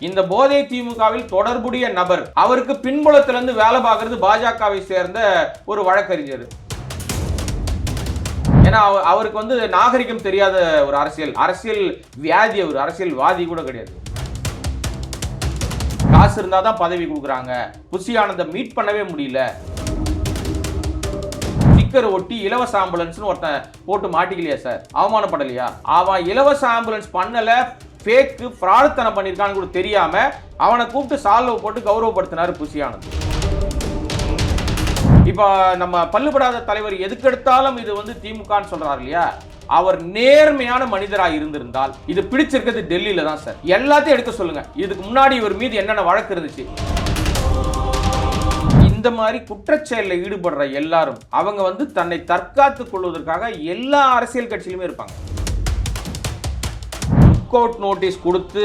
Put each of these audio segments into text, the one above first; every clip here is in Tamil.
இந்த போதை திமுகவில் தொடர்புடைய நபர் அவருக்கு பின்புலத்துல இருந்து வேலை பார்க்கறது பாஜகவை சேர்ந்த ஒரு வழக்கறிஞர். ஏன்னா அவ- அவருக்கு வந்து நாகரிகம் தெரியாத ஒரு அரசியல் அரசியல் வியாதி ஒரு அரசியல்வாதி கூட கிடையாது. காசு இருந்தா தான் பதவி கொடுக்குறாங்க. புஷி ஆனந்த மீட் பண்ணவே முடியல. ஸ்டிக்கர் ஒட்டி இலவச ஆம்புலன்ஸ்னு ஒருத்தன் போட்டு மாட்டிக்கலையா சார்? அவமானப்படலையா? அவன் இலவச ஆம்புலன்ஸ் பண்ணல ஃபேக்கு பிரார்த்தனை பண்ணியிருக்கான்னு கூட தெரியாம அவனை கூப்பிட்டு சால்வை போட்டு கௌரவப்படுத்தினார் புசியானது இப்போ நம்ம பல்லுபடாத தலைவர் எதுக்கெடுத்தாலும் இது வந்து திமுகன்னு சொல்றாரு இல்லையா? அவர் நேர்மையான மனிதராக இருந்திருந்தால் இது பிடிச்சிருக்கிறது டெல்லியில தான் சார். எல்லாத்தையும் எடுக்க சொல்லுங்க. இதுக்கு முன்னாடி இவர் மீது என்னென்ன வழக்கு இருந்துச்சு? இந்த மாதிரி குற்றச்செயலில் ஈடுபடுற எல்லாரும் அவங்க வந்து தன்னை தற்காத்துக் கொள்வதற்காக எல்லா அரசியல் கட்சியிலுமே இருப்பாங்க. அவுட் நோட்டீஸ் கொடுத்து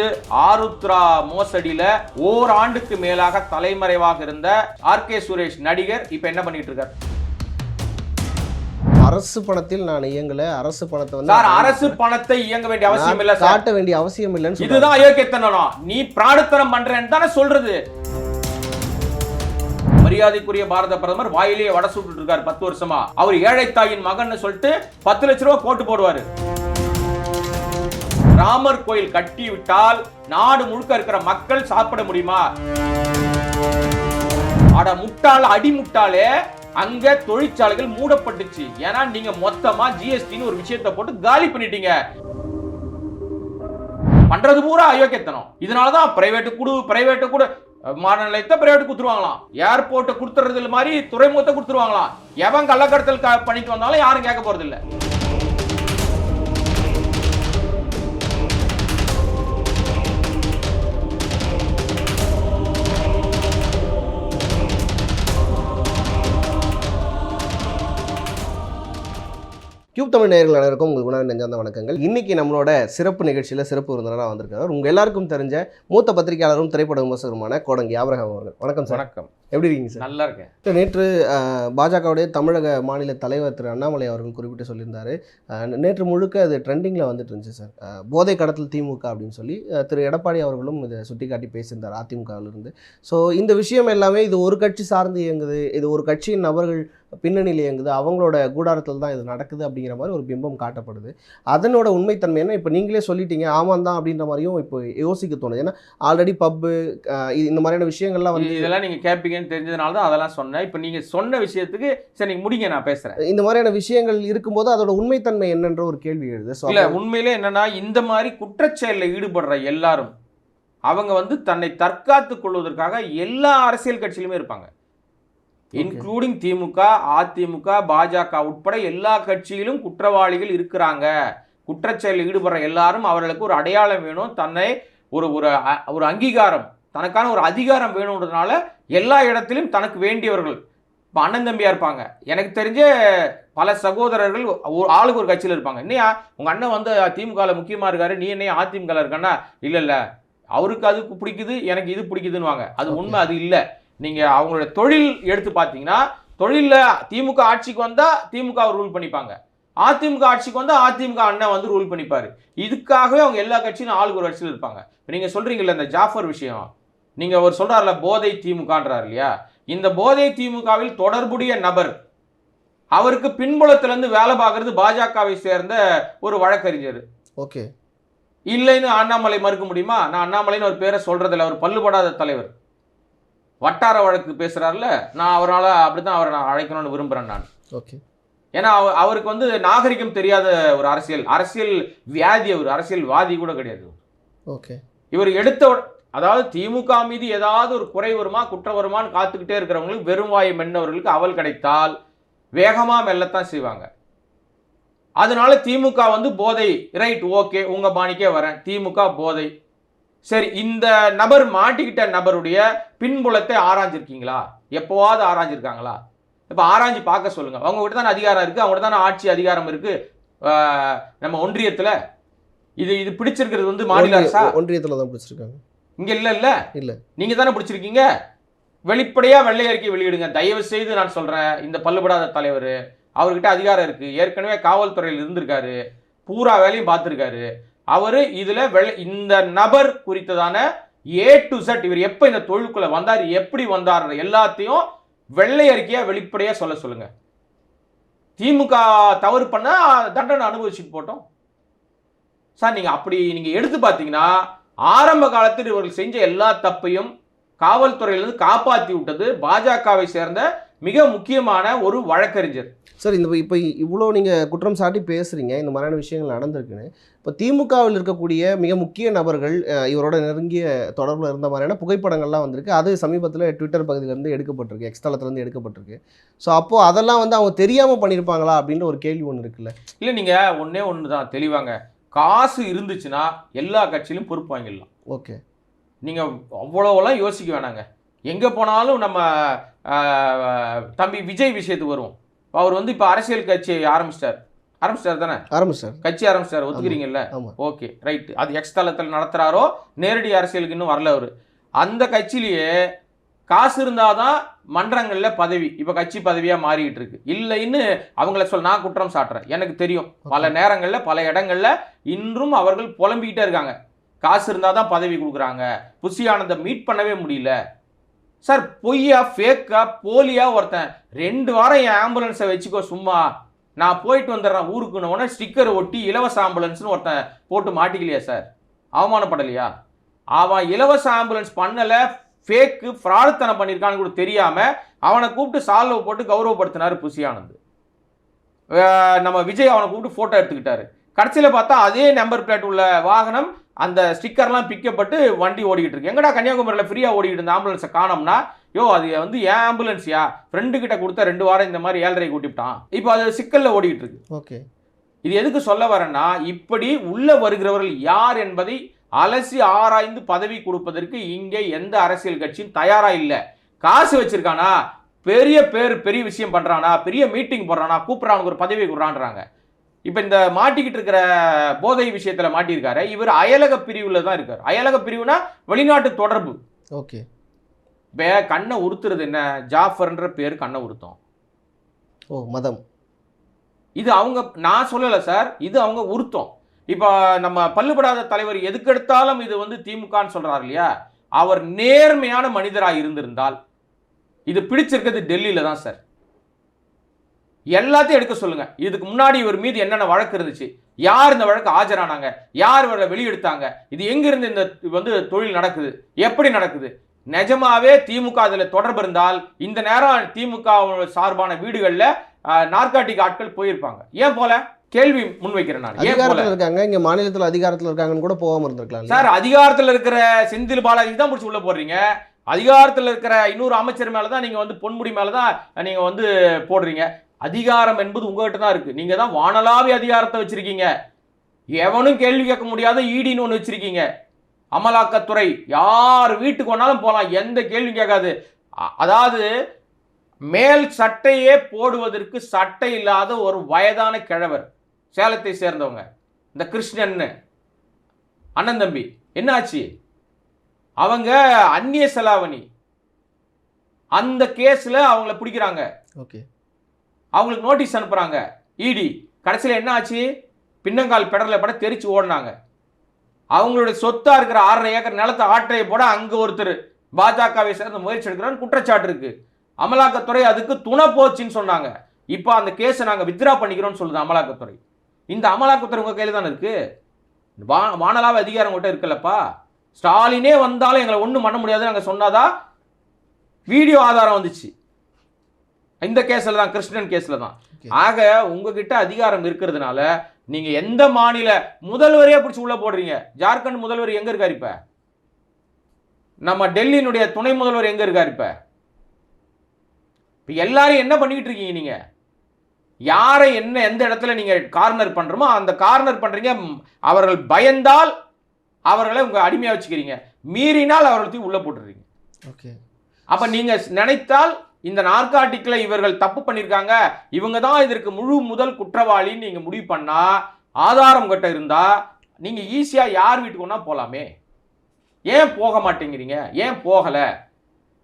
ஆருத்ரா மோசடியில ஓராண்டுக்கு மேலாக தலைமறைவாக இருந்த ஆர் கே சுரேஷ் நடிகர் இப்ப என்ன பண்ணிட்டு இருக்கார்? அரசு பணத்தில் நான் இயங்கல அரசு பணத்தை வந்து சார் அரசு பணத்தை இயங்க வேண்டிய அவசியம் இல்ல காட்ட வேண்டிய அவசியம் இல்லைன்னு. இதுதான் அயோக்கியத்தனம். நீ பிராடுத்தனம் பண்றேன்னு தானே சொல்றது. மரியாதைக்குரிய பாரத பிரதமர் வாயிலேயே வடை சுட்டு இருக்காரு பத்து வருஷமா. அவர் ஏழை தாயின் மகன் சொல்லிட்டு பத்து லட்ச ரூபாய் கோட்டு போடுவாரு. ராமர் கோயில் கட்டி விட்டால் நாடு முழுக்க இருக்கிற மக்கள் சாப்பிட முடியுமா? அட முட்டாள் அடி முட்டாளே. அங்க தொழிற்சாலைகள் மூடப்பட்டுச்சு. ஏன்னா நீங்க மொத்தமா ஜிஎஸ்டின்னு ஒரு விஷயத்தை போட்டு காலி பண்ணிட்டீங்க. பண்றது பூரா அயோக்கியத்தனம். இதனாலதான் பிரைவேட்டு குடு பிரைவேட்டு கூட. விமான நிலையத்தை பிரைவேட் கொடுத்துருவாங்களாம். ஏர்போர்ட்டை கொடுத்துறது மாதிரி துறைமுகத்தை கொடுத்துருவாங்களாம். எவன் கள்ளக்கடத்தல் பண்ணிட்டு வந்தாலும் யாரும் கேட்க போறது கியூப் தமிழ் நேர்கள் அனைவருக்கும் உங்களுக்கு உணவு நெஞ்சார்ந்த வணக்கங்கள். இன்றைக்கி நம்மளோட சிறப்பு நிகழ்ச்சியில் சிறப்பு விருந்தினராக வந்திருக்கார் உங்கள் எல்லாருக்கும் தெரிஞ்ச மூத்த பத்திரிகையாளரும் திரைப்பட விமர்சகருமான கோடங்கி ஆபரகம் அவர்கள். வணக்கம் சார். வணக்கம். எப்படி இருக்கீங்க சார்? நல்லா இருக்கேன். நேற்று அஹ், பாஜகவுடைய தமிழக மாநில தலைவர் திரு அண்ணாமலை அவர்கள் குறிப்பிட்டு சொல்லியிருந்தாரு. நேற்று முழுக்க அது ட்ரெண்டிங்கில் வந்துட்டு இருந்துச்சு சார். போதை கடத்தல் திமுக அப்படின்னு சொல்லி திரு எடப்பாடி அவர்களும் இதை சுட்டிக்காட்டி பேசியிருந்தார் அதிமுகவிலிருந்து. ஸோ இந்த விஷயம் எல்லாமே இது ஒரு கட்சி சார்ந்து இயங்குது. இது ஒரு கட்சியின் நபர்கள் பின்னணியில் இயங்குது. அவங்களோட கூடாரத்தில் தான் இது நடக்குது அப்படிங்கிற மாதிரி ஒரு பிம்பம் காட்டப்படுது. அதனோட உண்மைத்தன்மை என்ன? இப்போ நீங்களே சொல்லிட்டீங்க ஆமாம் தான் அப்படின்ற மாதிரியும் இப்போ யோசிக்க தோணுது. ஏன்னா ஆல்ரெடி பப்பு இந்த மாதிரியான விஷயங்கள்லாம் வந்து இதெல்லாம் நீங்க கேட்பீங்கன்னு தெரிஞ்சதுனால தான் அதெல்லாம் சொன்னேன். இப்ப நீங்க சொன்ன விஷயத்துக்கு சரி நீங்க முடிங்க நான் பேசுறேன். இந்த மாதிரியான விஷயங்கள் இருக்கும்போது அதோட உண்மைத்தன்மை என்னன்ற ஒரு கேள்வி எழுது. இல்ல உண்மையிலே என்னன்னா இந்த மாதிரி குற்றச்செயலில் ஈடுபடுற எல்லாரும் அவங்க வந்து தன்னை தற்காத்துக் கொள்வதற்காக எல்லா அரசியல் கட்சியிலுமே இருப்பாங்க. இன்க்ளூடிங் திமுக அதிமுக பாஜக உட்பட எல்லா கட்சியிலும் குற்றவாளிகள் இருக்கிறாங்க. குற்றச்செயலில் ஈடுபடுற எல்லாரும் அவர்களுக்கு ஒரு அடையாளம் வேணும். தன்னை ஒரு ஒரு அங்கீகாரம். தனக்கான ஒரு அதிகாரம் வேணுன்றதுனால எல்லா இடத்திலும் தனக்கு வேண்டியவர்கள். இப்போ அண்ணன் தம்பியா இருப்பாங்க. எனக்கு தெரிஞ்ச பல சகோதரர்கள் ஒரு ஆளுக்கு ஒரு கட்சியில் இருப்பாங்க. என்னையா உங்க அண்ணன் வந்து திமுகவில் முக்கியமா இருக்காரு நீ என்ன அதிமுக இருக்கன்னா? இல்ல இல்ல. அவருக்கு அது பிடிக்குது எனக்கு இது பிடிக்குதுன்னுவாங்க. அது. உண்மை அது இல்ல. நீங்க அவங்களோட தொழில் எடுத்து பார்த்தீங்கன்னா தொழில்ல திமுக ஆட்சிக்கு வந்தா திமுக ரூல் பண்ணிப்பாங்க. அதிமுக ஆட்சிக்கு வந்தா அதிமுக அண்ணன் வந்து ரூல் பண்ணிப்பாரு. இதுக்காகவே அவங்க எல்லா கட்சியும் ஆளுக்கு ஒரு கட்சியில் இருப்பாங்க. இப்ப நீங்க சொல்றீங்கல்ல இந்த ஜாஃபர் விஷயம். நீங்க அவர் சொல்றாருல போதை திமுகன்றார் இல்லையா? இந்த போதை திமுகவில் தொடர்புடைய நபர் அவருக்கு பின்புலத்துல இருந்து வேலை பார்க்கறது பாஜகவை சேர்ந்த ஒரு வழக்கறிஞர். ஓகே. இல்லைன்னு அண்ணாமலை மறுக்க முடியுமா? நான் அண்ணாமலைன்னு ஒரு பேரை சொல்றதில்ல அவர் பல்லுபடாத தலைவர். வட்டார வழக்கு பேசுறாருல நான் அவரால் அப்படித்தான் அவரை நான் அழைக்கணும்னு விரும்புறேன் நான். ஓகே. ஏன்னா அவ- அவருக்கு வந்து நாகரிகம் தெரியாத ஒரு அரசியல் அரசியல் வியாதி அவர் அரசியல்வாதி கூட கிடையாது. ஓகே. இவர் எடுத்த அதாவது திமுக மீது ஏதாவது ஒரு குறை வருமா குற்றம் வருமான்னு காத்துக்கிட்டே இருக்கிறவங்களுக்கு வெறும் வாயை மென்னவர்களுக்கு அவல் கிடைத்தால் வேகமா மெல்லத்தான் செய்வாங்க. அதனால திமுக வந்து போதை ரைட் ஓகே உங்க பாணிக்கே வரேன். திமுக போதை. சரி இந்த நபர் மாட்டிக்கிட்ட நபருடைய பின்புலத்தை ஆராய்ஞ்சிருக்கீங்களா? எப்போவாவது ஆராய்ஞ்சிருக்காங்களா? இப்போ ஆராய்ஞ்சு பார்க்க சொல்லுங்க. அவங்க கிட்ட தானே அதிகாரம் இருக்கு அவங்க தானே ஆட்சி அதிகாரம் இருக்கு நம்ம ஒன்றியத்துல. இது இது பிடிச்சிருக்கிறது வந்து மாநில அரசா? ஒன்றியத்தில் தான் பிடிச்சிருக்காங்க. இங்க இல்ல இல்ல. இல்ல. நீங்க தானே பிடிச்சிருக்கீங்க? வெளிப்படையா வெள்ளை அறிக்கை வெளியிடுங்க. தயவு செய்து நான் சொல்றேன் இந்த பல்லுபடாத தலைவர் அவர்கிட்ட அதிகாரம் இருக்கு. ஏற்கனவே காவல்துறையில் இருந்திருக்காரு. பூரா வேலையும் பார்த்திருக்காரு. அவரு இதுல வெள்ளை இந்த நபர் குறித்ததான ஏ டு செட் இவர் எப்ப இந்த தொழிலுக்குள்ள வந்தார் எப்படி வந்தார் எல்லாத்தையும் வெள்ளை அறிக்கையா வெளிப்படையா சொல்ல சொல்லுங்க. திமுக தவறு பண்ணா தண்டனை அனுபவிச்சுட்டு போட்டோம். சார் நீங்க அப்படி நீங்க எடுத்து பார்த்தீங்கன்னா ஆரம்ப காலத்தில் இவர்கள் செஞ்ச எல்லா தப்பையும் காவல்துறையிலிருந்து காப்பாற்றி விட்டது பாஜகவை சேர்ந்த மிக முக்கியமான ஒரு வழக்கறிஞர். சார் இந்த இப்போ இவ்வளோ நீங்கள் குற்றம் சாட்டி பேசுகிறீங்க இந்த மாதிரியான விஷயங்கள் நடந்திருக்குன்னு. இப்போ திமுகவில் இருக்கக்கூடிய மிக முக்கிய நபர்கள் இவரோட நெருங்கிய தொடர்பில் இருந்த மாதிரியான புகைப்படங்கள்லாம் வந்திருக்கு. அது சமீபத்தில் ட்விட்டர் பகுதியிலேருந்து எடுக்கப்பட்டிருக்கு. எக்ஸ்தலத்துலேருந்து எடுக்கப்பட்டிருக்கு. ஸோ அப்போது அதெல்லாம் வந்து அவங்க தெரியாமல் பண்ணியிருப்பாங்களா அப்படின்ற ஒரு கேள்வி ஒன்று இருக்குல்ல. இல்லை நீங்க ஒண்ணே ஒன்று தான் தெளிவாங்க. காசு இருந்துச்சுன்னா எல்லா கட்சியிலும் பொறுப்பு வாங்கிடலாம். ஓகே. நீங்க அவ்வளோவெல்லாம் யோசிக்க வேணாங்க. எங்க போனாலும் நம்ம தம்பி விஜய் விஷயத்துக்கு வருவோம். அவர் வந்து இப்போ அரசியல் கட்சி ஆரம்பிச்சிட்டார். ஆரம்பிச்சிட்டார் தானே? ஆரம்பிச்சார். கட்சி ஆரம்பிச்சிட்டார். ஒத்துக்கிறீங்கல்ல? Okay right. அது எக்ஸ் தளத்தில் நடத்துறாரோ நேரடி அரசியலுக்கு இன்னும் வரல அவர். அந்த கட்சியிலேயே காசு இருந்தாதான் மன்றங்கள்ல பதவி இப்ப கட்சி பதவியா மாறிட்டு இருக்கு. இல்லைன்னு அவங்கள சொல்ல நான் குற்றம் சாட்டுறேன். எனக்கு தெரியும். பல நேரங்கள்ல பல இடங்கள்ல இன்றும் அவர்கள் புலம்பிக்கிட்டே இருக்காங்க. காசு இருந்தாதான் பதவி கொடுக்குறாங்க. புஷி ஆனந்த மீட் பண்ணவே முடியல. சார் பொய்யா ஃபேக்கா போலியா ஒருத்தன். ரெண்டு வாரம் என் ஆம்புலன்ஸை வச்சுக்கோ சும்மா. நான் போயிட்டு வந்துடுறேன். ஊருக்குன்னு உடனே ஸ்டிக்கர் ஒட்டி இலவச ஆம்புலன்ஸ்னு ஒருத்தன் போட்டு மாட்டிக்கலையா சார்? அவமானப்படலையா? அவன் இலவச ஆம்புலன்ஸ் பண்ணல ஃபேக்கு ஃப்ராடுத்தனம் பண்ணியிருக்கான்னு கூட தெரியாம அவனை கூப்பிட்டு சால்வை போட்டு கௌரவப்படுத்தினாரு அஹ் நம்ம விஜய் அவனை கூப்பிட்டு ஃபோட்டோ எடுத்துக்கிட்டாரு. கடைசியில் பார்த்தா அதே நம்பர் பிளேட் உள்ள வாகனம் அந்த ஸ்டிக்கர்லாம் பிக்கப்பட்டு வண்டி ஓடிக்கிட்டு இருக்கு. எங்கடா கன்னியாகுமரியில் ஃப்ரீயாக ஓடிக்கிட்டு இருந்த ஆம்புலன்ஸை காணோம்னா யோ அது வந்து ஏன் ஆம்புலன்ஸ்யா ஃப்ரெண்டு கிட்ட கொடுத்த ரெண்டு வாரம் இந்த மாதிரி ஏழரை கூட்டிவிட்டான். இப்போ அது சிக்கலில் ஓடிக்கிட்டு இருக்கு. ஓகே. இது எதுக்கு சொல்ல வரேன்னா இப்படி உள்ள வருகிறவர்கள் யார் என்பதை அலசி ஆராய்ந்து பதவி கொடுப்பதற்கு இங்கே எந்த அரசியல் கட்சியும் தயாரா இல்லை. காசு வச்சிருக்கானா? பெரிய பேர் பெரிய விஷயம் பண்றானா? பெரிய மீட்டிங் போடுறானா? கூப்பிட்றானுக்கு ஒரு பதவி கொடுறான்றாங்க. இப்போ இந்த மாட்டிக்கிட்டு இருக்கிற போதை விஷயத்துல மாட்டியிருக்காரு. இவர் அயலக பிரிவுல தான் இருக்கார். அயலக பிரிவுனா வெளிநாட்டு தொடர்பு. ஓகே. இப்போ கண்ணை உறுத்துறது என்ன? ஜாஃபர்ன்ற பேர் கண்ணை உறுத்தும். ஓ மதம். இது அவங்க நான் சொல்லலை சார். இது அவங்க உருத்தம் இப்போ நம்ம பல்லுபடாத தலைவர் எதுக்கெடுத்தாலும் இது வந்து திமுகன்னு சொல்கிறார் இல்லையா? அவர் நேர்மையான மனிதராக இருந்திருந்தால் இது பிடிச்சிருக்கிறது டெல்லியில் தான் சார். எல்லாத்தையும் எடுக்க சொல்லுங்க. இதுக்கு முன்னாடி இவர் மீது என்னென்ன வழக்கு இருந்துச்சு? யார் இந்த வழக்கு ஆஜரானாங்க? யார் இவரை வெளியெடுத்தாங்க? இது எங்கிருந்து இந்த வந்து தொழில் நடக்குது? எப்படி நடக்குது? நிஜமாவே திமுக அதில் தொடர்பு இருந்தால் இந்த நேரம் திமுக சார்பான வீடுகளில் நார்காட்டிக் ஆட்கள் போயிருப்பாங்க. ஏன் போல? கேள்வி முன்வைக்கிறேன் நான். அதிகாரத்தில் இருக்காங்க இங்கே மாநிலத்தில் அதிகாரத்தில் இருக்காங்கன்னு கூட போகாமல் இருந்திருக்கலாம்? சார் அதிகாரத்துல இருக்கிற செந்தில் பாலாஜி தான் பிடிச்சி உள்ள போடுறீங்க அதிகாரத்துல இருக்கிற இன்னொரு அமைச்சர் மேல தான் நீங்க வந்து பொன்முடி மேல தான் நீங்க வந்து போடுறீங்க. அதிகாரம் என்பது உங்ககிட்ட தான் இருக்கு. நீங்க தான் வானலாவி அதிகாரத்தை வச்சிருக்கீங்க. எவனும் கேள்வி கேட்க முடியாத ஈடின்னு ஒன்று வச்சிருக்கீங்க. அமலாக்கத்துறை யார் வீட்டுக்கு வேணாலும் போகலாம் எந்த கேள்வியும் கேட்காது. அதாவது மேல் சட்டையே போடுவதற்கு சட்டை இல்லாத ஒரு வயதான கிழவர். சேலத்தை சேர்ந்தவங்க. இந்த கிருஷ்ணன்னு. அண்ணன் தம்பி. என்னாச்சு? அவங்க அந்நிய செலாவணி. அந்த கேஸ்ல அவங்கள பிடிக்கிறாங்க. ஓகே. அவங்களுக்கு நோட்டீஸ் அனுப்புறாங்க. இடி கடைசியில் என்ன ஆச்சு பின்னங்கால் பெடர்ல பட தெரிச்சு ஓடினாங்க. அவங்களுடைய சொத்தா இருக்கிற ஆறரை ஏக்கர் நிலத்தை ஆற்றையை போட அங்க ஒருத்தர் பாஜகவை சேர்ந்த முயற்சி எடுக்கிறான்னு குற்றச்சாட்டு இருக்கு. அமலாக்கத்துறை அதுக்கு துணை போச்சுன்னு சொன்னாங்க. இப்போ அந்த கேஸை நாங்கள் வித்ரா பண்ணிக்கிறோம்னு சொல்லுது அமலாக்கத்துறை. இந்த அமலாக்கத்துறை உங்க கையில தானே இருக்கு? வா வானலாவ அதிகாரம் கிட்ட இருக்குல்லப்பா ஸ்டாலினே வந்தாலும் எங்களை ஒன்றும் பண்ண முடியாதுன்னு நாங்கள் சொன்னாதான் வீடியோ ஆதாரம் வந்துச்சு. இந்த கேஸ்ல தான் கிருஷ்ணன் கேஸ்ல தான். ஆக உங்ககிட்ட அதிகாரம் இருக்கிறதுனால நீங்க எந்த மாநில முதல்வரையே பிடிச்சி உள்ள போடுறீங்க? ஜார்க்கண்ட் முதல்வர் எங்க இருக்காரு இப்ப? நம்ம டெல்லியினுடைய துணை முதல்வர் எங்க இருக்காரு இப்ப? இப்ப எல்லாரும் என்ன பண்ணிக்கிட்டு இருக்கீங்க நீங்க? யாரை என்ன எந்த இடத்துல நீங்க கார்னர் பண்றோமோ அந்த கார்னர் பண்றீங்க. ம், அவர்கள் பயந்தால் அவர்களை உங்க அடிமையா வச்சுக்கிறீங்க. மீறினால் அவர்களை தூக்கி உள்ள போட்டுறீங்க. ஓகே. அப்ப நீங்க நினைத்தால் இந்த நார்காட்டிக்ல இவர்கள் தப்பு பண்ணிருக்காங்க. இவங்க தான் இதற்கு முழு முதல் குற்றவாளின்னு நீங்க முடிவு பண்ணா ஆதாரம் கிட்ட இருந்தா நீங்க ஈஸியா யார் வீட்டுக்கு வேணா போலாமே. ஏன் போக மாட்டேங்கிறீங்க? ஏன் போகல?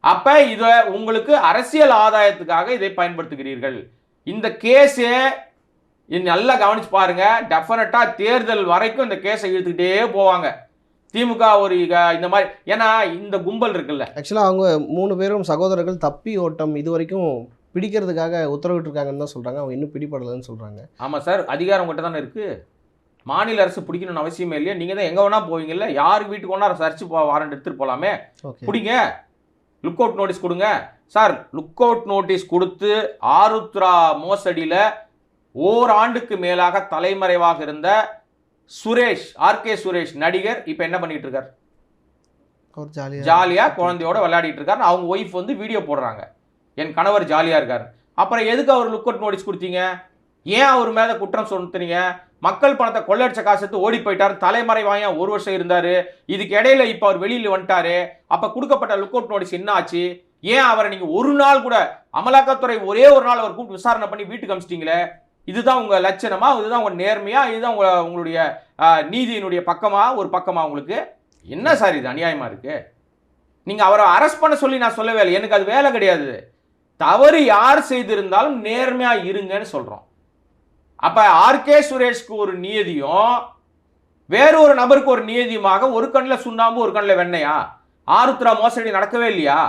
அப்ப இத உங்களுக்கு அரசியல் ஆதாயத்துக்காக இதை பயன்படுத்துகிறீர்கள். இந்த கேஸே நல்லா கவனிச்சு பாருங்க. டெஃபினட்டா தேர்தல் வரைக்கும் இந்த கேஸை இழுத்துக்கிட்டே போவாங்க. திமுக ஒரு இந்த மாதிரி ஏன்னா இந்த கும்பல் இருக்குல்ல. ஆக்சுவலாக அவங்க மூணு பேரும் சகோதரர்கள் தப்பி ஓட்டம் இது வரைக்கும் பிடிக்கிறதுக்காக உத்தரவிட்டிருக்காங்கன்னு தான் சொல்கிறாங்க அவங்க இன்னும் பிடிபடலைன்னு சொல்கிறாங்க ஆமா சார் அதிகாரம் உங்கள்கிட்ட தானே இருக்கு? மாநில அரசு பிடிக்கணும்னு அவசியமே இல்லையா? நீங்க தான் எங்க வேணா போவீங்கல்ல. யார் வீட்டுக்கு வேணா சர்ச்சு போ வாரண்ட் எடுத்துட்டு போலாமே. ஓகே பிடிங்க. லுக் அவுட் நோட்டீஸ் கொடுங்க. சார் லுக் அவுட் நோட்டீஸ் கொடுத்து ஆருத்ரா மோசடியில ஓராண்டுக்கு மேலாக தலைமறைவாக இருந்த சுரேஷ் ஆர்கே சுரேஷ் நடிகர் இப்போ என்ன பண்ணிட்டு இருக்கார்? ஜாலியாக ஜாலியா குழந்தையோட விளையாடிட்டு இருக்காரு. அவங்க ஒய்ஃப் வந்து வீடியோ போடுறாங்க. என் கணவர் ஜாலியா இருக்காரு. அப்புறம் எதுக்கு அவர் லுக் அவுட் நோட்டீஸ் கொடுத்தீங்க? ஏன் அவர் மேல குற்றம் சுமத்துனீங்க? மக்கள் பணத்தை கொள்ளடிச்ச காசு எடுத்து ஓடி போயிட்டாரு. தலைமறைவாயா ஒரு வருஷம் இருந்தாரு. இதுக்கு இடையில இப்ப அவர் வெளியில வந்துட்டாரு. அப்ப கொடுக்கப்பட்ட லுக் அவுட் நோட்டீஸ் என்ன ஆச்சு? ஏன் அவரை நீங்கள் ஒரு நாள் கூட அமலாக்கத்துறை ஒரே ஒரு நாள் அவர் கூப்பிட்டு விசாரணை பண்ணி வீட்டுக்கு அமிச்சிட்டிங்களே? இதுதான் உங்கள் லட்சணமா? இதுதான் உங்கள் நேர்மையா? இதுதான் உங்க உங்களுடைய நீதியினுடைய பக்கமா? ஒரு பக்கமா உங்களுக்கு? என்ன சார் இது அநியாயமாக இருக்குது நீங்கள் அவரை அரெஸ்ட் பண்ண சொல்லி நான் சொல்லவே இல்லை. எனக்கு அது வேலை கிடையாது. தவறு யார் செய்திருந்தாலும் நேர்மையாக இருங்கன்னு சொல்கிறோம் அப்போ ஆர்கே சுரேஷ்க்கு ஒரு நியதியும் வேறு ஒரு நபருக்கு ஒரு நியதியுமாக ஒரு கண்ணில் சுண்ணாம்பு ஒரு கண்ணில் வெண்ணையா? ஆருத்ரா மோசடி நடக்கவே இல்லையா?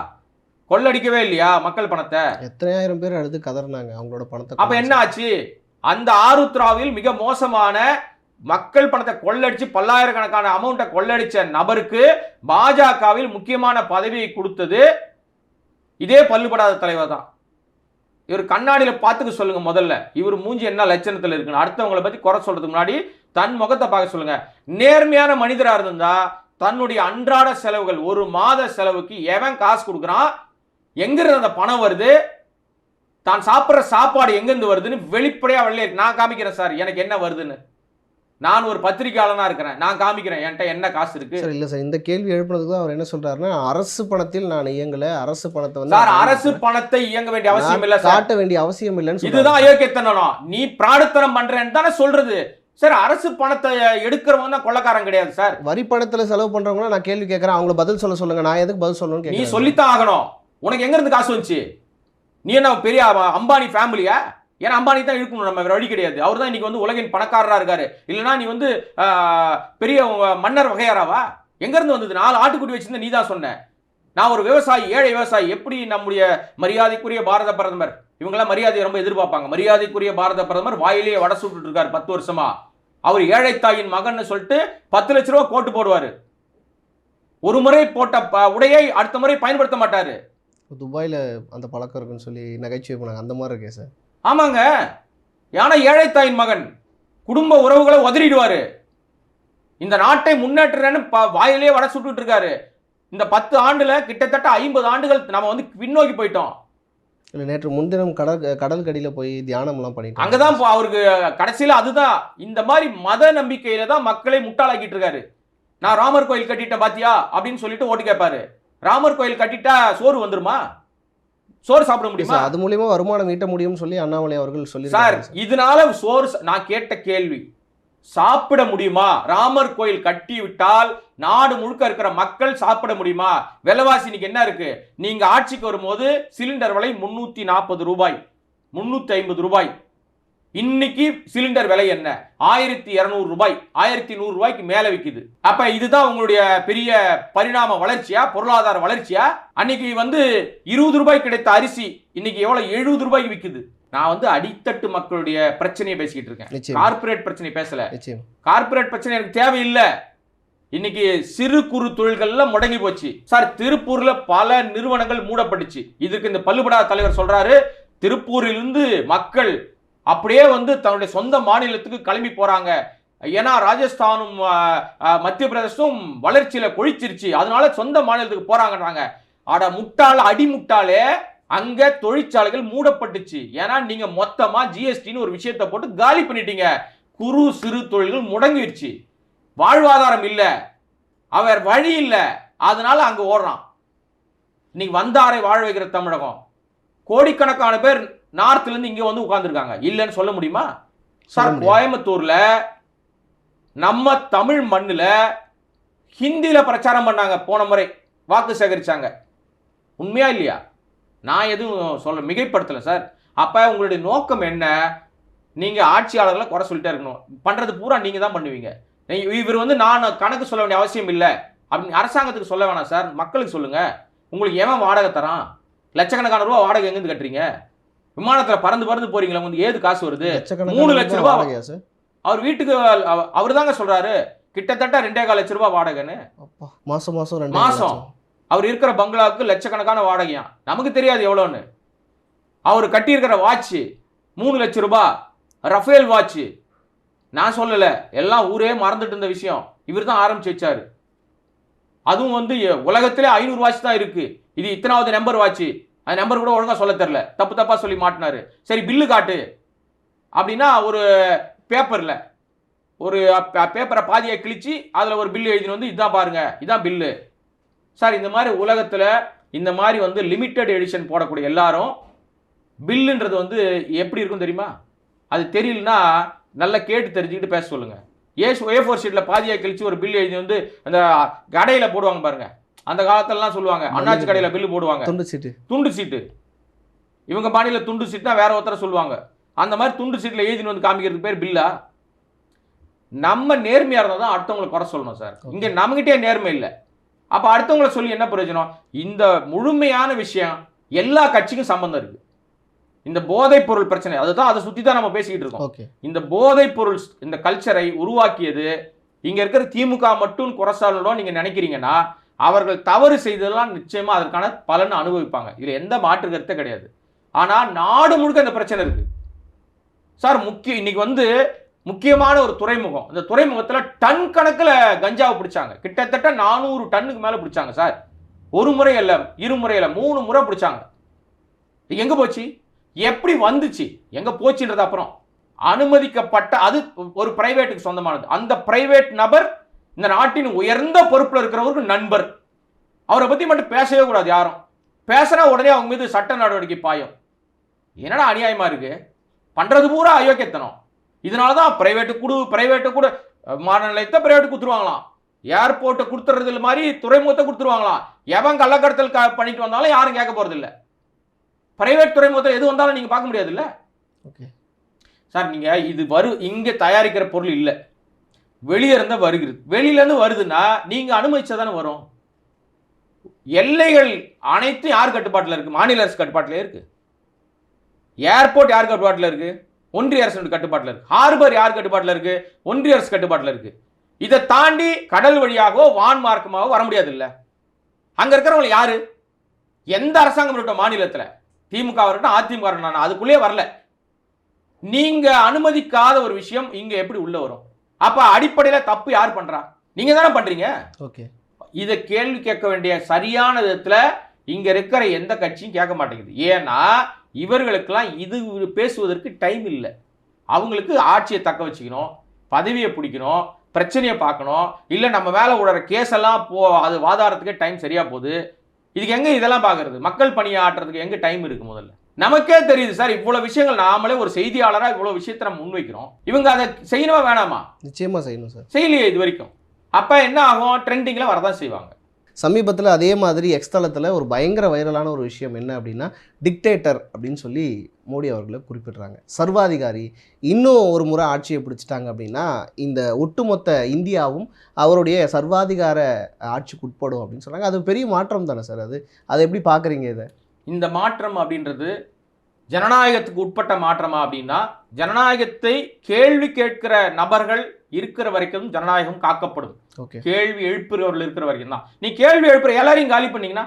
கொள்ளடிக்கவே இல்லையா மக்கள் பணத்தை? எத்தனையாயிரம் பேர் அடுத்து கதறினாங்க அவங்களோட பணத்தை அப்ப என்ன ஆச்சு? அந்த ஆருத்ராவில் மிக மோசமான மக்கள் பணத்தை கொள்ளடிச்சு பல்லாயிரக்கணக்கான அமௌண்ட்டை கொள்ளடிச்ச நபருக்கு பாஜகவில் முக்கியமான பதவியை கொடுத்தது இதே பல்லுபடாத தலைவர் தான். இவர் கண்ணாடியில பார்த்துக்க சொல்லுங்க முதல்ல. இவர் மூஞ்சி என்ன லட்சணத்துல இருக்குன்னு. அடுத்தவங்களை பத்தி குறை சொல்றதுக்கு முன்னாடி தன் முகத்தை பார்க்க சொல்லுங்க. நேர்மையான மனிதரா இருந்தா தன்னுடைய அன்றாட செலவுகள் ஒரு மாத செலவுக்கு எவன் காசு கொடுக்குறான்? எங்கிருந்து அந்த பணம் வருது? தான் சாப்பிட்ற சாப்பாடு எங்கேருந்து வருதுன்னு வெளிப்படையா வெளியே நான் காமிக்கிறேன் சார் எனக்கு என்ன வருதுன்னு. நான் ஒரு பத்திரிக்கையாளனா இருக்கிறேன். நான் காமிக்கிறேன் என்கிட்ட என்ன காசு இருக்கு? சார் இல்லை சார் இந்த கேள்வி எழுப்புனதுக்கு அவர் என்ன சொல்றாருன்னா அரசு பணத்தில் நான் இயங்கல அரசு பணத்தை வந்து சார் அரசு பணத்தை இயங்க வேண்டிய அவசியம் இல்ல காட்ட வேண்டிய அவசியம் இல்லைன்னு. இதுதான் அயோக்கியத்தனம். நீ பிராடுத்தனம் பண்றேன்னு தானே சொல்றது. சார் அரசு பணத்தை எடுக்கிறவங்க தான் கொள்ளக்காரன் கிடையாது சார். வரி பணத்துல செலவு பண்றவங்கள நான் கேள்வி கேட்கறேன். அவங்கள பதில் சொல்ல சொல்லுங்க. நான் எதுக்கு பதில் சொல்லணும்னு நீ சொல்லித்தான் ஆகணும். உனக்கு எங்கேருந்து காசு வந்துச்சு? நீ என்ன பெரிய அம்பானி ஃபேமிலியா ஏன்னா அம்பானி தான் இருக்கணும் நம்ம வழி கிடையாது. அவர் தான் இன்னைக்கு வந்து உலகின் பணக்காரராக இருக்காரு. இல்லைன்னா நீ வந்து பெரிய மன்னர் வகையாராவா? எங்கேருந்து வந்தது? நாலு ஆட்டுக்குட்டி வச்சிருந்த நீ தான் சொன்ன. நான் ஒரு விவசாயி ஏழை விவசாயி. எப்படி நம்முடைய மரியாதைக்குரிய பாரத பிரதமர்? இவங்கெல்லாம் மரியாதையை ரொம்ப எதிர்பார்ப்பாங்க. மரியாதைக்குரிய பாரத பிரதமர் வாயிலேயே வடை சுட்டு இருக்காரு பத்து வருஷமா. அவர் ஏழை தாயின் மகன்னு சொல்லிட்டு பத்து லட்ச ரூபா கோட்டு போடுவார். ஒரு முறை போட்ட உடையை அடுத்த முறை பயன்படுத்த மாட்டாரு. துபாயில அந்த பழக்கம் இருக்குன்னு சொல்லி நகைச்சுவை பண்ணாங்க அந்த மாதிரி இருக்கே சார். ஆமாங்க. யானை ஏழை தாயின் மகன். குடும்ப உறவுகளை உதறிடுவாரு. இந்த நாட்டை முன்னேற்றுறேன்னு ப- வாயிலே வடை சுட்டுட்டு இருக்காரு. இந்த பத்து ஆண்டுல கிட்டத்தட்ட ஐம்பது ஆண்டுகள் நம்ம வந்து பின்னோக்கி போயிட்டோம். இல்லை நேற்று முன்தினம் கடல் கடல் கடியில போய் தியானம்லாம் பண்ணிட்டு அங்கதான் இப்போ அவருக்கு கடைசியில அதுதான். இந்த மாதிரி மத நம்பிக்கையில தான் மக்களை முட்டாளாக்கிட்டு இருக்காரு. நான் ராமர் கோயில் கட்டிட்டேன் பாத்தியா? அப்படின்னு சொல்லிட்டு ஓட்டு கேட்பாரு ராமர் கோயில் கட்டிட்டா சோறு வந்துருமா? சோறு சாப்பிட முடியுமா? அது மூலியமா வருமானம் ஈட்ட முடியும்னு சொல்லி அண்ணாமலை அவர்கள் சொல்லி சார் இதனால சோறு நான் கேட்ட கேள்வி சாப்பிட முடியுமா? ராமர் கோயில் கட்டி விட்டால் நாடு முழுக்க இருக்கிற மக்கள் சாப்பிட முடியுமா? விலைவாசி இன்னைக்கு என்ன இருக்கு? நீங்க ஆட்சிக்கு வரும்போது சிலிண்டர் விலை முன்னூத்தி நாற்பது ரூபாய் முன்னூத்தி ஐம்பது ரூபாய். இன்னைக்கு சிலிண்டர் விலை என்ன? ஆயிரத்தி இருநூறு ரூபாய். ஆயிரத்தி நூறு ரூபாய்க்கு மேல விக்குது. அப்ப இதுதான் உங்களுடைய பெரிய பரிணாம வளர்ச்சியா பொருளாதார வளர்ச்சியா? அன்னைக்கு வந்து இருபது ரூபாய் கிடைத்த அரிசி இன்னைக்கு எவ்வளவு? எழுபது ரூபாய்க்கு விக்குது. நான் வந்து அடித்தட்டு மக்களுடைய பிரச்சனையை பேசிக்கிட்டு இருக்கேன். கார்ப்பரேட் பிரச்சனை பேசல. கார்ப்பரேட் பிரச்சனை எனக்கு தேவையில்லை. இன்னைக்கு சிறு குறு தொழில்கள்ல முடங்கி போச்சு. சார் திருப்பூர்ல பல நிறுவனங்கள் மூடப்பட்டுச்சு. இதுக்கு இந்த பல்லுபடா தலைவர் சொல்றாரு திருப்பூரிலிருந்து மக்கள் அப்படியே வந்து தன்னுடைய சொந்த மாநிலத்துக்கு கிளம்பி போறாங்க. ஏன்னா ராஜஸ்தானும் மத்திய பிரதேசம் வளர்ச்சியில கொழிச்சிருச்சு. அதனால சொந்த மாநிலத்துக்கு போறாங்கன்றாங்க. அட முட்டாள் அடிமுட்டாலே அங்க தொழிற்சாலைகள் மூடப்பட்டுச்சு. ஏன்னா நீங்க மொத்தமா ஜிஎஸ்டின்னு ஒரு விஷயத்தை போட்டு காலி பண்ணிட்டீங்க. குறு சிறு தொழில்கள் முடங்கிடுச்சு வாழ்வாதாரம் இல்லை. அவர் வழி இல்லை. அதனால அங்க ஓடுறான். இன்னைக்கு வந்தாரை வாழ வைக்கிற தமிழகம். கோடிக்கணக்கான பேர் நார்த்ல இருந்து இங்க வந்து உட்கார்ந்துருக்காங்க. இல்லைன்னு சொல்ல முடியுமா? சார். கோயம்புத்தூர்ல நம்ம தமிழ் மண்ணுல ஹிந்தியில பிரச்சாரம் பண்ணாங்க போன முறை. வாக்கு சேகரிச்சாங்க. உண்மையா இல்லையா? நான் எதுவும் சொல்ல மிகைப்படுத்தல சார். அப்ப உங்களுடைய நோக்கம் என்ன? நீங்க ஆட்சியாளர்களை குறை சொல்லிட்டே இருக்கணும். பண்றது பூரா நீங்க தான் பண்ணுவீங்க. நீ- இவர் வந்து நான் கணக்கு சொல்ல வேண்டிய அவசியம் இல்லை. அப்படின்னு அரசாங்கத்துக்கு சொல்ல வேணாம் சார். மக்களுக்கு சொல்லுங்க. உங்களுக்கு எவன் வாடகை தரான்? லட்சக்கணக்கான ரூபா வாடகை எங்கேருந்து கட்டுறீங்க? விமானத்தில் பறந்து பறந்து போறீங்களா? உங்களுக்கு ஏது காசு வருது? மூணு லட்ச ரூபா. வாடகையா சார் அவர் வீட்டுக்கு அவர் தாங்க சொல்றாரு கிட்டத்தட்ட ரெண்டே கால் லட்ச ரூபா வாடகைன்னு. மாசம் மாசம் மாசம். அவர் இருக்கிற பங்களாவுக்கு லட்சக்கணக்கான வாடகையா? நமக்கு தெரியாது எவ்வளோன்னு. அவர் கட்டியிருக்கிற வாட்ச் மூணு லட்சம் ரூபாய் ரஃபேல் வாட்ச் நான் சொல்லலை எல்லாம் ஊரே மறந்துட்டு இருந்த விஷயம். இவர் தான் ஆரம்பிச்சு வச்சாரு. அதுவும் வந்து உலகத்திலே ஐநூறு வாட்ச் தான் இருக்கு. இது இத்தனாவது நம்பர் வாட்ச் அந்த நம்பர் கூட ஒழுங்காக சொல்ல தெரில தப்பு தப்பாக சொல்லி மாட்டினாரு. சரி பில்லு காட்டு. அப்படின்னா ஒரு பேப்பரில் ஒரு பேப்பரை பாதியை கிழிச்சு அதில் ஒரு பில்லு எழுதின்னு வந்து இதான் பாருங்கள் இதான் பில்லு சார் இந்த மாதிரி உலகத்தில் இந்த மாதிரி வந்து லிமிட்டெட் எடிஷன் போடக்கூடிய எல்லாரும் பில்லுன்றது வந்து எப்படி இருக்கும் தெரியுமா? அது தெரியலனா நல்லா கேட்டு தெரிஞ்சுக்கிட்டு பேச சொல்லுங்கள் ஏ ஏ ஃபோர் ஷீட்டில் பாதியாக கழிச்சு ஒரு பில் எழுதி வந்து அந்த கடையில் போடுவாங்க பாருங்கள் அந்த காலத்துலலாம் சொல்லுவாங்க அண்ணாச்சி கடையில் பில்லு போடுவாங்க. துண்டு சீட்டு. துண்டு சீட்டு. இவங்க பாணியில் துண்டு சீட்னா வேற ஒருத்தரை சொல்லுவாங்க. அந்த மாதிரி துண்டு சீட்டில் எழுதின்னு வந்து காமிக்கிறதுக்கு பேர் பில்லா நம்ம நேர்மையாக இருந்தால் தான் அடுத்தவங்களை குறை சொல்லணும் சார். இங்கே நம்மகிட்டே நேர்மை இல்லை. அப்போ அடுத்தவங்களை சொல்லி என்ன பிரயோஜனம்? இந்த முழுமையான விஷயம் எல்லா கட்சிக்கும் சம்பந்தம் இருக்கு. இந்த போதைப் பொருள் பிரச்சனை அதுதான் அதை சுற்றி தான் நம்ம பேசிக்கிட்டு இருக்கோம். இந்த போதைப் பொருள் இந்த கல்ச்சரை உருவாக்கியது இங்க இருக்கிற திமுக மட்டும் குறைசாலும் நீங்க நினைக்கிறீங்கன்னா அவர்கள் தவறு செய்ததெல்லாம் நிச்சயமாக அதற்கான பலன் அனுபவிப்பாங்க. இதில் எந்த மாற்று கருத்தே கிடையாது. ஆனால் நாடு முழுக்க இந்த பிரச்சனை இருக்குது சார் முக்கிய இன்னைக்கு வந்து முக்கியமான ஒரு துறைமுகம். இந்த துறைமுகத்தில் டன் கணக்கில் கஞ்சாவை பிடிச்சாங்க. கிட்டத்தட்ட நானூறு டன்னுக்கு மேலே பிடிச்சாங்க சார். ஒரு முறை இல்லை இரு முறை மூணு முறை பிடிச்சாங்க. எங்கே போச்சு? எப்படி வந்துச்சு? எங்கே போச்சுன்றது அப்புறம். அனுமதிக்கப்பட்ட அது ஒரு பிரைவேட்டுக்கு சொந்தமானது. அந்த பிரைவேட் நபர் இந்த நாட்டின் உயர்ந்த பொறுப்புல இருக்கிறவருக்கு நண்பர். அவரை பத்தி மட்டும் பேசவே கூடாது யாரும். பேசினா உடனே அவங்க மீது சட்ட நடவடிக்கை பாயும். என்னடா அநியாயமா இருக்கு? பண்றது பூரா அயோக்கியத்தனம். இதனால தான் பிரைவேட்டு கொடு பிரைவேட்டு கூட விமான நிலையத்தை பிரைவேட்டு கொடுத்துருவாங்களாம். ஏர்போர்ட்டை கொடுத்துறது மாதிரி துறைமுகத்தை கொடுத்துருவாங்களாம். எவன் கள்ளக்கடத்தல் க- பண்ணிட்டு வந்தாலும் யாரும் கேட்க போறது இல்ல. பிரைவேட் துறைமுகத்தில் எது வந்தாலும் நீங்க பார்க்க முடியாது இல்ல? ஓகே சார் நீங்க இது வரு இங்க தயாரிக்கிற பொருள் இல்ல. வெளியே இருந்தால் வருகிறது. வெளியிலேருந்து வருதுன்னா நீங்கள் அனுமதிச்சா தானே வரும். எல்லைகள் அனைத்தும் யார் கட்டுப்பாட்டில் இருக்குது மாநில அரசு கட்டுப்பாட்டில் இருக்குது ஏர்போர்ட் யார் கட்டுப்பாட்டில் இருக்குது ஒன்றிய அரசு கட்டுப்பாட்டில் இருக்குது ஹார்பர் யார் கட்டுப்பாட்டில் இருக்குது ஒன்றிய அரசு கட்டுப்பாட்டில் இருக்குது இதை தாண்டி கடல் வழியாகவோ வான் மார்க்கமாகவோ வர முடியாது இல்லை அங்கே இருக்கிறவங்க யார்? எந்த அரசாங்கம் இருக்கட்டும் மாநிலத்தில். திமுக வரட்டும் அதிமுக வரட்டும் நான் அதுக்குள்ளேயே வரல. நீங்கள் அனுமதிக்காத ஒரு விஷயம் இங்கே எப்படி உள்ளே வரும்? அப்ப அடிப்படையில தப்பு யார் பண்றா? நீங்க தானே பண்றீங்க. ஓகே. இதை கேள்வி கேட்க வேண்டிய சரியான விதத்துல இங்க இருக்கிற எந்த கட்சியும் கேட்க மாட்டேங்குது. ஏன்னா இவர்களுக்கெல்லாம் இது பேசுவதற்கு டைம் இல்லை. அவங்களுக்கு ஆட்சியை தக்க வச்சுக்கணும் பதவியை பிடிக்கணும் பிரச்சனையை பார்க்கணும். இல்லை நம்ம மேலே விடுற கேஸ் எல்லாம் போ அது வாதாடுறதுக்கே டைம் சரியா போகுது. இதுக்கு எங்க இதெல்லாம் பார்க்கறது? மக்கள் பணியாற்றுறதுக்கு எங்க டைம் இருக்கு முதல்ல? நமக்கே தெரியுது சார் இவ்வளவு விஷயங்கள் நாமளே ஒரு செய்தியாளராக இவ்வளவு விஷயத்தை நம்ம முன்வைக்கிறோம். இவங்க அதை செய்யணுமா வேணாமா? நிச்சயமா செய்யணும் சார். செய்யலையே இது வரைக்கும். அப்ப என்ன ஆகும்? ட்ரெண்டிங்ல வரதான் செய்வாங்க. சமீபத்தில் அதே மாதிரி எக்ஸ்தலத்தில் ஒரு பயங்கர வைரலான ஒரு விஷயம் என்ன அப்படின்னா டிக்டேட்டர் அப்படின்னு சொல்லி மோடி அவர்களை குறிப்பிடுறாங்க. சர்வாதிகாரி இன்னும் ஒரு முறை ஆட்சியை பிடிச்சிட்டாங்க அப்படின்னா இந்த ஒட்டுமொத்த இந்தியாவும் அவருடைய சர்வாதிகார ஆட்சிக்கு உட்படும் அப்படின்னு சொல்றாங்க. அது பெரிய மாற்றம் தானே சார் அது? அதை எப்படி பார்க்குறீங்க இதை? இந்த மாற்றம் அப்படின்றது ஜனநாயகத்துக்கு உட்பட்ட மாற்றமா அப்படின்னா ஜனநாயகத்தை கேள்வி கேட்கிற நபர்கள் இருக்கிற வரைக்கும் ஜனநாயகம் காக்கப்படும். கேள்வி எழுப்புறவர்கள் இருக்கிற வரைக்கும் தான். நீ கேள்வி எழுப்புற எல்லாரையும் காலி பண்ணீங்கன்னா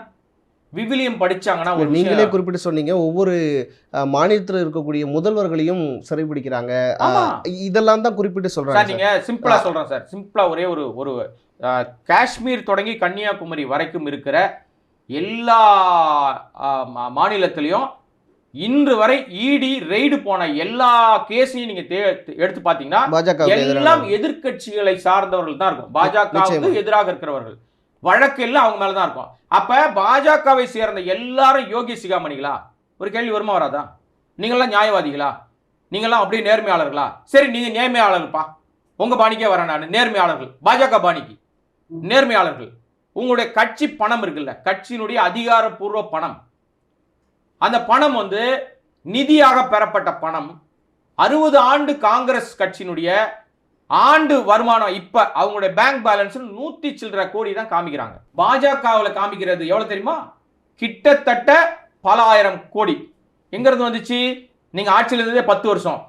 விவிலியம் படிச்சாங்கன்னா ஒரு நீங்களே குறிப்பிட்டு சொன்னீங்க ஒவ்வொரு மாநிலத்தில் இருக்கக்கூடிய முதல்வர்களையும் சிறைபிடிக்கிறாங்க. இதெல்லாம் தான் குறிப்பிட்டு சொல்றாங்க நீங்க சிம்பிளா சொல்றேன் சார். சிம்பிளா ஒரே ஒரு ஒரு காஷ்மீர் தொடங்கி கன்னியாகுமரி வரைக்கும் இருக்கிற எல்லா மாநிலத்திலையும் இன்று வரை இடி ரெய்டு போன எல்லா கேஸையும் நீங்க எடுத்து பாத்தீங்கன்னா எல்லாம் எதிர்க்கட்சிகளை சார்ந்தவர்கள் தான் இருக்கும். பாஜகவுக்கு. எதிராக இருக்கிறவர்கள். வழக்கு எல்லாம் அவங்க மேல தான் இருக்கும். அப்ப பாஜகவை சேர்ந்த எல்லாரும் யோகி சிகாமணிகளா? ஒரு கேள்வி வருமா வராதா? நீங்களாம் நியாயவாதிகளா? நீங்களாம் அப்படியே நேர்மையாளர்களா? சரி நீங்க நேர்மையாளர்கள்ப்பா. உங்க பாணிக்கே வரேன் நான். நேர்மையாளர்கள். பாஜக பாணிக்கு. நேர்மையாளர்கள். உங்களுடைய கட்சி பணம் இருக்குல்ல கட்சியினுடைய அதிகாரப்பூர்வ பணம். அந்த பணம் வந்து நிதியாக பெறப்பட்ட பணம். அறுபது ஆண்டு காங்கிரஸ் கட்சியினுடைய ஆண்டு வருமானம் இப்ப அவங்களுடைய பேங்க் பேலன்ஸ் நூத்தி சில்லற கோடி தான் காமிக்கிறாங்க. பாஜகவில் காமிக்கிறது எவ்வளவு தெரியுமா? கிட்டத்தட்ட பல ஆயிரம் கோடி. எங்க இருந்து வந்துச்சு? நீங்க ஆட்சியில் இருந்ததே பத்து வருஷம்.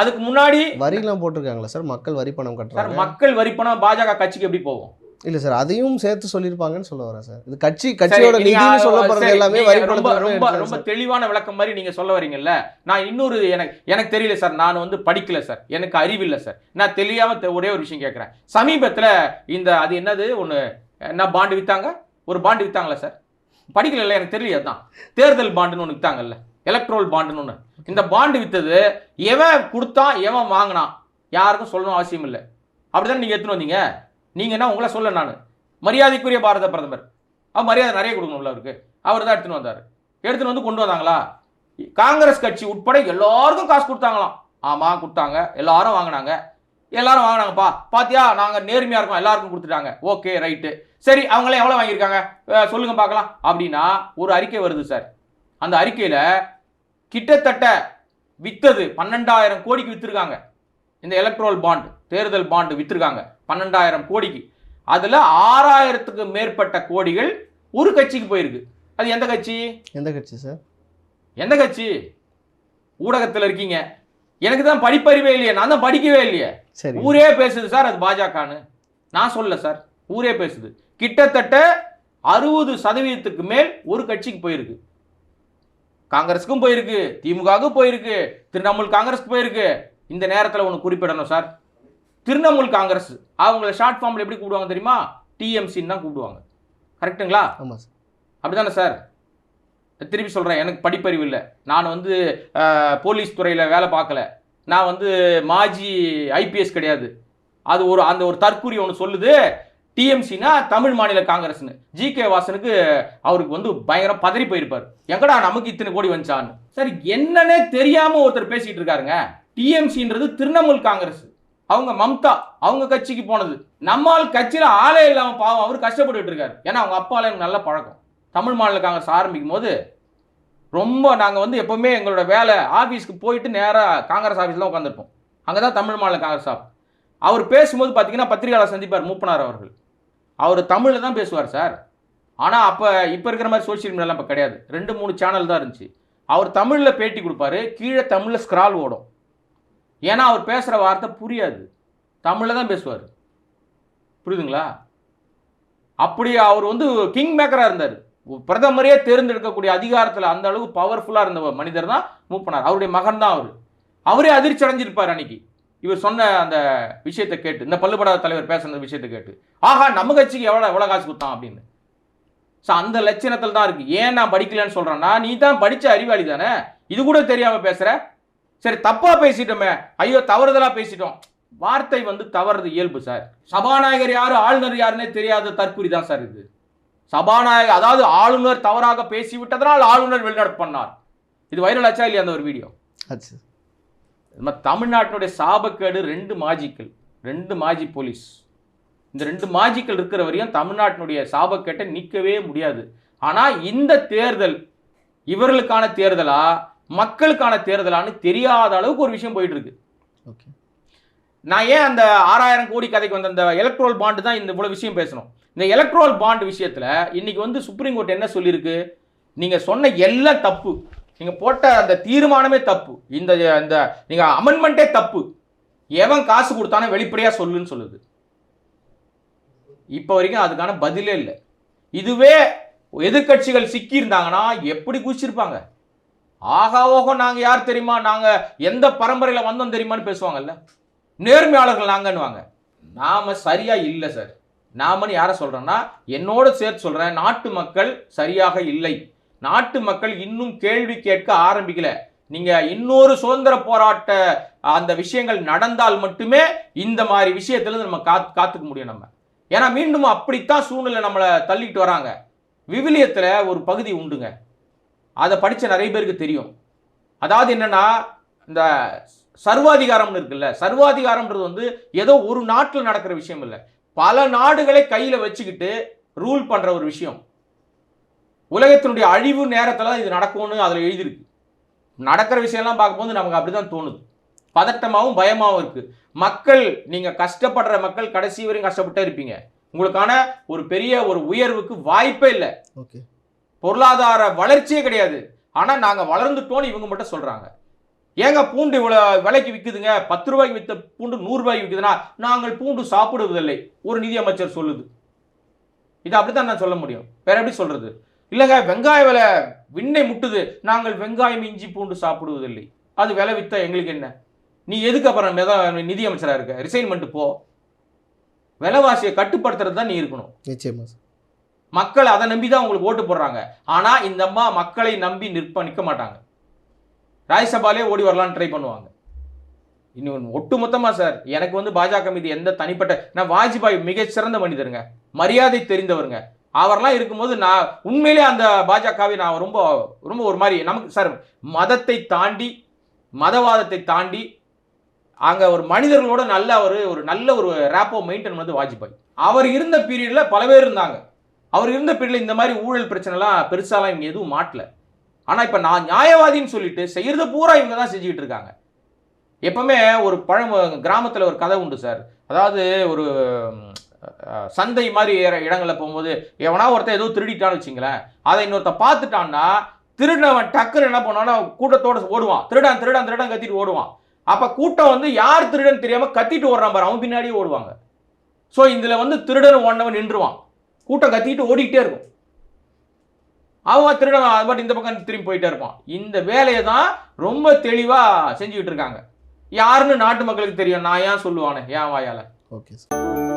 அதுக்கு முன்னாடி வரிலாம் போட்டிருக்காங்களா சார்? மக்கள் வரி பணம் கட்டுறாங்க மக்கள் வரி பணம் பாஜக கட்சிக்கு எப்படி போகும்? இல்ல சார் அதையும் சேர்த்து சொல்லியிருப்பாங்கன்னு சொல்ல வரேன் சார். இது கட்சி கட்சியோட சரி, நீங்க நிதினு சொல்லப்படுறது சரி, எல்லாமே ரொம்ப ரொம்ப ரொம்ப. தெளிவான விளக்கம் மாதிரி நீங்க சொல்ல வரீங்கல்ல? நான் இன்னொரு எனக்கு எனக்கு தெரியல சார் நான் வந்து படிக்கல சார். எனக்கு அறிவில்லை சார். நான் தெரியாம தெ- ஒரே ஒரு விஷயம் கேட்கறேன் சமீபத்துல இந்த அது என்னது ஒண்ணு என்ன பாண்டு வித்தாங்க? ஒரு பாண்டு வித்தாங்களா சார்? படிக்கல எனக்கு தெரியல அதான். தேர்தல் பாண்டுன்னு ஒன்று வித்தாங்கல்ல எலக்ட்ரோல் பாண்டுன்னு ஒன்று இந்த பாண்டு வித்தது எவன் கொடுத்தான் எவன் வாங்கினான்? யாருக்கும் சொல்லணும் அவசியம் இல்லை. அப்படிதான் நீங்க எடுத்துன்னு வந்தீங்க? நீங்க என்ன உங்களை சொல்ல நான்? மரியாதைக்குரிய பாரத பிரதமர். அவர் மரியாதை நிறைய கொடுக்கணும்ல அவருக்கு அவர் தான் எடுத்துன்னு வந்தார். எடுத்துன்னு வந்து கொண்டு வந்தாங்களா? காங்கிரஸ் கட்சி உட்பட எல்லாருக்கும் காசு கொடுத்தாங்களாம். ஆமாம் கொடுத்தாங்க. எல்லாரும் வாங்கினாங்க. எல்லாரும் வாங்கினாங்கப்பா. பாத்தியா நாங்கள் நேர்மையாக இருக்கோம். எல்லாருக்கும் கொடுத்துட்டாங்க. Okay right. சரி அவங்களே எவ்வளோ வாங்கியிருக்காங்க? சொல்லுங்க பார்க்கலாம். அப்படின்னா ஒரு அறிக்கை வருது சார். அந்த அறிக்கையில் கிட்டத்தட்ட வித்தது பன்னெண்டாயிரம் கோடிக்கு விற்றுருக்காங்க இந்த எலக்ட்ரோல் பாண்ட் தேர்தல் பாண்டு விற்றுருக்காங்க பன்னெண்டாயிரம் கோடிக்கு. அதில் ஆறாயிரத்துக்கு மேற்பட்ட கோடிகள் ஒரு கட்சிக்கு போயிருக்கு. அது எந்த கட்சி? எந்த கட்சி சார்? எந்த கட்சி? ஊடகத்தில் இருக்கீங்க. எனக்கு தான் படிப்பறிவே இல்லையே. நான் தான் படிக்கவே இல்லையே. சரி. ஊரே பேசுது சார் அது பாஜகன்னு. நான் சொல்லல சார். ஊரே பேசுது. கிட்டத்தட்ட அறுபது சதவீதத்துக்கு மேல் ஒரு கட்சிக்கு போயிருக்கு. காங்கிரஸுக்கும் போயிருக்கு திமுகவுக்கும் போயிருக்கு திரிணாமுல் காங்கிரஸ்க்கு போயிருக்கு. இந்த நேரத்தில் ஒன்று குறிப்பிடணும் சார். திரிணாமுல் காங்கிரஸ். அவங்கள ஷார்ட் ஃபார்மில் எப்படி கூப்பிடுவாங்க தெரியுமா? டிஎம்சின்னு தான் கூப்பிடுவாங்க. கரெக்ட்டுங்களா ஆமா சார் அப்படிதானே சார் திருப்பி சொல்கிறேன் எனக்கு படிப்பறிவு இல்லை. நான் வந்து போலீஸ் துறையில் வேலை பார்க்கல. நான் வந்து மாஜி ஐபிஎஸ் கிடையாது. அது ஒரு அந்த ஒரு தற்கூரி ஒன்று சொல்லுது. டிஎம்சினா தமிழ் மாநில காங்கிரஸ்னு. ஜி கே வாசனுக்கு அவருக்கு வந்து பயங்கரம் பதறி போயிருப்பார். எங்கடா நமக்கு இத்தனை கோடி வந்துச்சான்னு. சார் என்னன்னே தெரியாம ஒருத்தர் பேசிட்டு இருக்காருங்க. டிஎம்சின்றது திரிணாமுல் காங்கிரஸ். அவங்க மம்தா அவங்க கட்சிக்கு போனது. நம்மால் கட்சியில் ஆளே இல்லாமல் பாவம் அவர் கஷ்டப்பட்டுட்டு இருக்காரு. ஏன்னா அவங்க அப்பால எனக்கு நல்ல பழக்கம். தமிழ் மாநில காங்கிரஸ் ஆரம்பிக்கும் போது ரொம்ப நாங்கள் வந்து எப்போவுமே எங்களோட வேலை ஆஃபீஸ்க்கு போயிட்டு நேராக காங்கிரஸ் ஆஃபீஸில் உட்காந்துருப்போம் அங்கே தான் தமிழ் மாநில காங்கிரஸ் ஆஃப் அவர் பேசும்போது பார்த்தீங்கன்னா பத்திரிகையாளர் சந்திப்பார் மூப்பனார் அவர்கள். அவர் தமிழில் தான் பேசுவார் சார். ஆனால் அப்போ இப்போ இருக்கிற மாதிரி சோஷியல் மீடியாலாம் இப்போ கிடையாது. ரெண்டு மூணு சேனல் தான் இருந்துச்சு. அவர் தமிழில் பேட்டி கொடுப்பாரு கீழே தமிழில் ஸ்க்ரால் ஓடும். ஏன்னா அவர் பேசுகிற வார்த்தை புரியாது. தமிழில் தான் பேசுவார். புரியுதுங்களா? அப்படி அவர் வந்து கிங் மேக்கராக இருந்தார். பிரதமரே தேர்ந்தெடுக்கக்கூடிய அதிகாரத்தில் அந்த அளவுக்கு பவர்ஃபுல்லாக இருந்த மனிதர் தான் மூப்பனார். அவருடைய மகன் தான் அவர். அவரே அதிர்ச்சி அடைஞ்சிருப்பார் அன்னைக்கு. இவர் சொன்ன அந்த விஷயத்தை கேட்டு இந்த பல்லுபடாத தலைவர் பேசுன விஷயத்தை கேட்டு ஆஹா நம்ம கட்சிக்கு எவ்வளோ எவ்வளோ காசு கொடுத்தான்? அப்படின்னு. ஸோ அந்த லட்சணத்தில் தான் இருக்கு. ஏன் நான் படிக்கலன்னு சொல்கிறேன்னா நீ தான் படித்த அறிவாளி தானே. இது கூட தெரியாமல் பேசுகிற சரி தப்பா பேசிட்டோமே. ஐயோ தவறுதலா பேசிட்டோம். வார்த்தை வந்து தவறுது இயல்பு சார். சபாநாயகர் யாரு ஆளுநர் யாருன்னே தெரியாத தற்குறி தான் சார் இது. சபாநாயகர் அதாவது ஆளுநர் தவறாக பேசி விட்டதனால் ஆளுநர் வெளிநடப்பு பண்ணார். இது வைரல் ஆச்சா இல்லையா அந்த ஒரு வீடியோ மாதிரி தமிழ்நாட்டினுடைய சாபக்கேடு ரெண்டு மாஜிக்கள். ரெண்டு மாஜி போலீஸ். இந்த ரெண்டு மாஜிக்கள் இருக்கிற வரையும் தமிழ்நாட்டினுடைய சாபக்கேட்டை நிற்கவே முடியாது. ஆனால் இந்த தேர்தல் இவர்களுக்கான தேர்தலா மக்களுக்கான தேர்தலான்னு தெரியாத அளவுக்கு ஒரு விஷயம் போயிட்டு இருக்கு. ஓகே. நான் ஏன் அந்த ஆறாயிரம் கோடி கதைக்கு வந்த அந்த எலக்ட்ரோல் பாண்டு தான் இந்த இவ்வளோ விஷயம் பேசணும்? இந்த எலக்ட்ரோல் பாண்ட் விஷயத்தில் இன்னைக்கு வந்து சுப்ரீம் கோர்ட் என்ன சொல்லியிருக்கு? நீங்கள் சொன்ன எல்லாம் தப்பு. நீங்கள் போட்ட அந்த தீர்மானமே தப்பு. இந்த இந்த நீங்கள் அமெண்ட்மெண்ட்டே தப்பு. எவன் காசு கொடுத்தானோ வெளிப்படையாக சொல்லுன்னு சொல்லுது. இப்போ வரைக்கும் அதுக்கான பதிலே இல்லை. இதுவே எதிர்க்கட்சிகள் சிக்கியிருந்தாங்கன்னா எப்படி குதிச்சிருப்பாங்க? ஆகா ஓகோ நாங்கள் யார் தெரியுமா? நாங்கள் எந்த பரம்பரையில் வந்தோம் தெரியுமான்னு பேசுவாங்கல்ல? நேர்மையாளர்கள் நாங்கன்னுவாங்க. நாம சரியா இல்லை சார் நாமன்னு யாரை சொல்கிறேன்னா என்னோட சேர்த்து சொல்கிறேன் நாட்டு மக்கள் சரியாக இல்லை. நாட்டு மக்கள் இன்னும் கேள்வி கேட்க ஆரம்பிக்கல. நீங்கள் இன்னொரு சுதந்திர போராட்ட அந்த விஷயங்கள் நடந்தால் மட்டுமே இந்த மாதிரி விஷயத்துலேருந்து நம்ம காத் காத்துக்க முடியும் நம்ம. ஏன்னா மீண்டும் அப்படித்தான் சூழ்நிலை நம்மளை தள்ளிட்டு வராங்க. விவிலியத்தில் ஒரு பகுதி உண்டுங்க. அதை படித்த நிறைய பேருக்கு தெரியும். அதாவது என்னென்னா இந்த சர்வாதிகாரம்னு இருக்குல்ல சர்வாதிகாரம்ன்றது வந்து ஏதோ ஒரு நாட்டில் நடக்கிற விஷயம் இல்லை. பல நாடுகளை கையில் வச்சுக்கிட்டு ரூல் பண்ணுற ஒரு விஷயம். உலகத்தினுடைய அழிவு நேரத்தில் இது நடக்கும்னு அதில் எழுதியிருக்கு. நடக்கிற விஷயம்லாம் பார்க்கும்போது நமக்கு அப்படி தான் தோணுது. பதட்டமாகவும் பயமாகவும் இருக்குது மக்கள் நீங்கள் கஷ்டப்படுற மக்கள் கடைசி வரையும் கஷ்டப்பட்டே இருப்பீங்க. உங்களுக்கான ஒரு பெரிய ஒரு உயர்வுக்கு வாய்ப்பே இல்லை. ஓகே. பொருளாதார வளர்ச்சியே கிடையாது. ஆனால் நாங்கள் வளர்ந்துட்டோன்னு இவங்க மட்டும் சொல்கிறாங்க ஏங்க பூண்டு இவ்வளோ விலைக்கு விற்குதுங்க பத்து ரூபாய்க்கு விற்ற பூண்டு நூறுரூவாய்க்கு விற்குதுன்னா நாங்கள் பூண்டு சாப்பிடுவதில்லை ஒரு நிதி அமைச்சர் சொல்லுது. இது அப்படித்தான் நான் சொல்ல முடியும். வேற எப்படி சொல்கிறது இல்லைங்க வெங்காய விலை விண்ணை முட்டுது. நாங்கள் வெங்காயம் இஞ்சி பூண்டு சாப்பிடுவதில்லை. அது விலை விற்றா எங்களுக்கு என்ன? நீ எதுக்கு அப்புறம் நிதியமைச்சராக நிதி இருக்க? ரிசைன் பண்ணிட்டு போ. விலைவாசியை கட்டுப்படுத்துறது தான் நீ இருக்கணும். நிச்சயமா சார். மக்கள் அதை நம்பி தான் உங்களுக்கு ஓட்டு போடுறாங்க. ஆனால் இந்த அம்மா மக்களை நம்பி நிற்ப நிற்க மாட்டாங்க. ராஜ்யசபாலே ஓடி வரலான்னு ட்ரை பண்ணுவாங்க. இன்னும் ஒட்டுமொத்தமாக சார் எனக்கு வந்து பாஜக மீது எந்த தனிப்பட்ட நான் வாஜ்பாய் மிகச்சிறந்த மனிதருங்க. மரியாதை தெரிந்தவருங்க. அவரெல்லாம் இருக்கும்போது நான் உண்மையிலே அந்த பாஜகவை நான் ரொம்ப ரொம்ப ஒரு மாதிரி நமக்கு சார் மதத்தை தாண்டி மதவாதத்தை தாண்டி அங்கே ஒரு மனிதர்களோட நல்ல ஒரு ஒரு நல்ல ஒரு ரேப்போ மெயின்டைன் பண்ணது வாஜ்பாய். அவர் இருந்த பீரியடில் பல பேர் இருந்தாங்க. அவர் இருந்த பீரியடில் இந்த மாதிரி ஊழல் பிரச்சனைலாம் பெருசாலாம் இவங்க எதுவும் மாட்டல. ஆனால் இப்போ நான் நியாயவாதின்னு சொல்லிட்டு செய்கிறத பூரா இவங்க தான் செஞ்சுக்கிட்டு இருக்காங்க. எப்பவுமே ஒரு பழம் கிராமத்தில் ஒரு கதை உண்டு சார். அதாவது ஒரு சந்தை மாதிரி ஏற- போகும்போது எவனா ஒருத்தன் ஏதோ திருடிட்டான்னு வச்சுங்களேன். அதை இன்னொருத்த பார்த்துட்டான்னா திருடினவன் டக்குன்னு என்ன பண்ணுவான்னா கூட்டத்தோடு ஓடுவான். திருடான் திருடான் திருடன் கத்திட்டு ஓடுவான். அப்போ கூட்டம் வந்து யார் திருடன் தெரியாமல் கத்திட்டு ஓடுறான் பாரு. அவன் பின்னாடியே ஓடுவாங்க. ஸோ இதில் வந்து திருடன் ஓடினவன் நின்றுவான். கூட்டம் கத்திக்கிட்டு ஓடிக்கிட்டே இருக்கும். அவன் திருடன் அது பாட்டு இந்த பக்கம் திரும்பி போயிட்டே இருப்பான். இந்த வேலையை தான் ரொம்ப தெளிவா செஞ்சுக்கிட்டு இருக்காங்க. யாருன்னு நாட்டு மக்களுக்கு தெரியும். நான் ஏன் சொல்லுவானே? ஏன் வாயால்? Okay sir.